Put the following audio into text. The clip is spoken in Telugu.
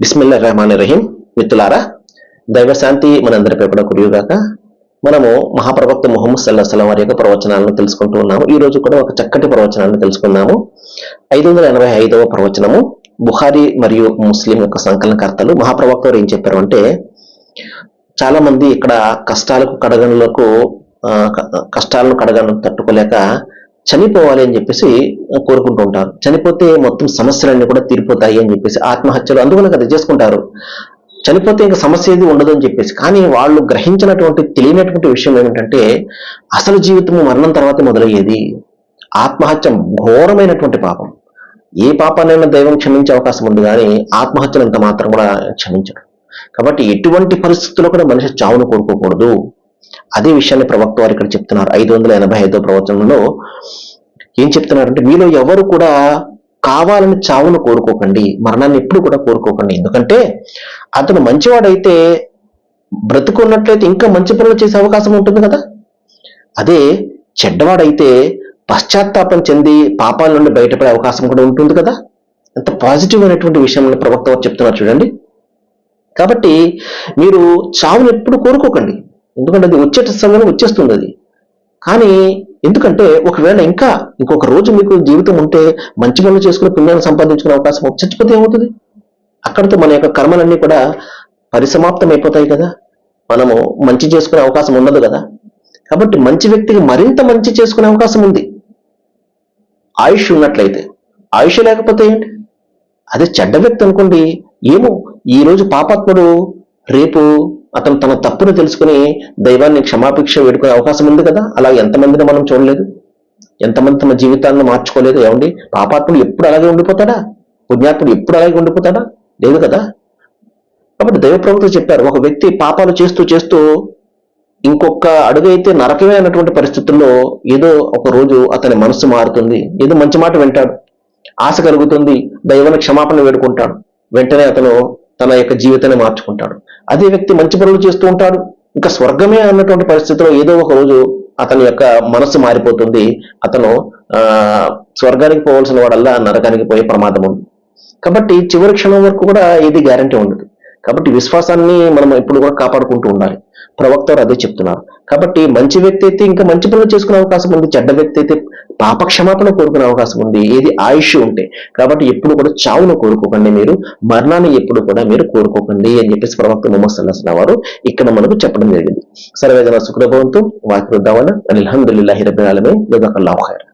బిస్మిల్లా రెహమాన్ రహీం మిత్రులారా దైవశాంతి మనందరిపై కూడా కురియుగాక మనము మహాప్రవక్త ముహమ్మద్ సల్లా సలం వారి యొక్క ప్రవచనాలను తెలుసుకుంటూ ఉన్నాము. ఈ రోజు కూడా ఒక చక్కటి ప్రవచనాన్ని తెలుసుకున్నాము ఐదు వందల ఎనభై ఐదవ ప్రవచనము బుహారి మరియు ముస్లిం యొక్క సంకలనకర్తలు మహాప్రవక్త వారు ఏం చెప్పారు అంటే చాలా మంది ఇక్కడ కష్టాలకు కడగనులకు కష్టాలను కడగను తట్టుకోలేక చనిపోవాలి అని చెప్పేసి కోరుకుంటూ ఉంటారు. చనిపోతే మొత్తం సమస్యలన్నీ కూడా తీరిపోతాయి అని చెప్పేసి ఆత్మహత్యలు అందువల్ల కదా చేసుకుంటారు. చనిపోతే ఇంకా సమస్య ఏది ఉండదు అని చెప్పేసి కానీ వాళ్ళు గ్రహించినటువంటి తెలియనటువంటి విషయం ఏమిటంటే అసలు జీవితము మరణం తర్వాత మొదలయ్యేది. ఆత్మహత్య ఘోరమైనటువంటి పాపం. ఏ పాపాన్నైనా దైవం క్షమించే అవకాశం ఉంది కానీ ఆత్మహత్యలు అంత మాత్రం కూడా క్షమించడం కాబట్టి ఎటువంటి పరిస్థితుల్లో కూడా మనిషి చావును కోరుకోకూడదు అదే విషయాన్ని ప్రవక్త వారు ఇక్కడ చెప్తున్నారు. ఐదు వందల ఎనభై ఐదో ప్రవచనంలో ఏం చెప్తున్నారంటే మీలో ఎవరు కూడా కావాలని చావును కోరుకోకండి మరణాన్ని ఎప్పుడు కూడా కోరుకోకండి. ఎందుకంటే అతను మంచివాడైతే బ్రతుకున్నట్లయితే ఇంకా మంచి పనులు చేసే అవకాశం ఉంటుంది కదా. అదే చెడ్డవాడైతే పశ్చాత్తాపం చెంది పాపాల నుండి బయటపడే అవకాశం కూడా ఉంటుంది కదా. ఎంత పాజిటివ్ అయినటువంటి విషయం ప్రవక్త చెప్తున్నారు చూడండి. కాబట్టి మీరు చావును ఎప్పుడు కోరుకోకండి. ఎందుకంటే అది వచ్చే సమయంలో వచ్చేస్తుంది అది కానీ ఎందుకంటే ఒకవేళ ఇంకా ఇంకొక రోజు మీకు జీవితం ఉంటే మంచి పనులు చేసుకుని పుణ్యాన్ని సంపాదించుకునే అవకాశం చచ్చిపోతే ఏమవుతుంది? అక్కడితో మన యొక్క కర్మలన్నీ కూడా పరిసమాప్తం అయిపోతాయి కదా. మనము మంచి చేసుకునే అవకాశం ఉండదు కదా. కాబట్టి మంచి వ్యక్తికి మరింత మంచి చేసుకునే అవకాశం ఉంది. ఆయుష్ ఉన్నట్లయితే. ఆయుష్ లేకపోతే ఏంటి? అదే చెడ్డ వ్యక్తి అనుకోండి. ఏమో ఈ రోజు పాపాత్ముడు రేపు అతను తన తప్పును తెలుసుకుని దైవాన్ని క్షమాపేక్ష వేడుకునే అవకాశం ఉంది కదా? అలా ఎంతమందిని మనం చూడలేదు? ఎంతమంది తమ జీవితాలను మార్చుకోలేదు? ఏమండి? పాపాత్ముడు ఎప్పుడు అలాగే ఉండిపోతాడా? పుణ్యాత్ముడు ఎప్పుడు అలాగే ఉండిపోతాడా? లేదు కదా? కాబట్టి దైవ ప్రవక్త చెప్పారు ఒక వ్యక్తి పాపాలు చేస్తూ చేస్తూ ఇంకొక అడుగైతే నరకమే అన్నటువంటి పరిస్థితుల్లో ఏదో ఒక రోజు అతని మనస్సు మారుతుంది. ఏదో మంచి మాట వింటాడు. ఆశ కలుగుతుంది. దైవాన్ని క్షమాపణ వేడుకుంటాడు. వెంటనే అతను తన యొక్క జీవితాన్ని మార్చుకుంటాడు. అదే వ్యక్తి మంచి పనులు చేస్తూ ఉంటాడు. ఇంకా స్వర్గమే అన్నటువంటి పరిస్థితిలో ఏదో ఒక రోజు అతని యొక్క మనస్సు మారిపోతుంది. అతను ఆ స్వర్గానికి పోవాల్సిన వాడల్లా నరకానికి పోయే ప్రమాదం ఉంది. కాబట్టి చివరి క్షణం వరకు కూడా ఏది గ్యారంటీ ఉండదు. కాబట్టి విశ్వాసాన్ని మనం ఎప్పుడు కూడా కాపాడుకుంటూ ఉండాలి. ప్రవక్త అదే చెప్తున్నారు. కాబట్టి మంచి వ్యక్తి అయితే ఇంకా మంచి పనులు చేసుకునే అవకాశం ఉంది చెడ్డ వ్యక్తి అయితే పాప క్షమాపణ కోరుకునే అవకాశం ఉంది ఏది ఆయుష్ ఉంటే. కాబట్టి ఎప్పుడు కూడా చావును కోరుకోకండి మీరు మరణాన్ని ఎప్పుడు కూడా మీరు కోరుకోకండి అని చెప్పేసి ప్రవక్త మొహమ్మద్ సల్లాహ్ వారు ఇక్కడ మనకు చెప్పడం జరిగింది. సర్వేదన సుఖభవంతు వాకి వృద్దావన అల్హమ్దుల్లాహి రబ్బిల్ ఆలమీన్ జజాకల్లాహు ఖైర్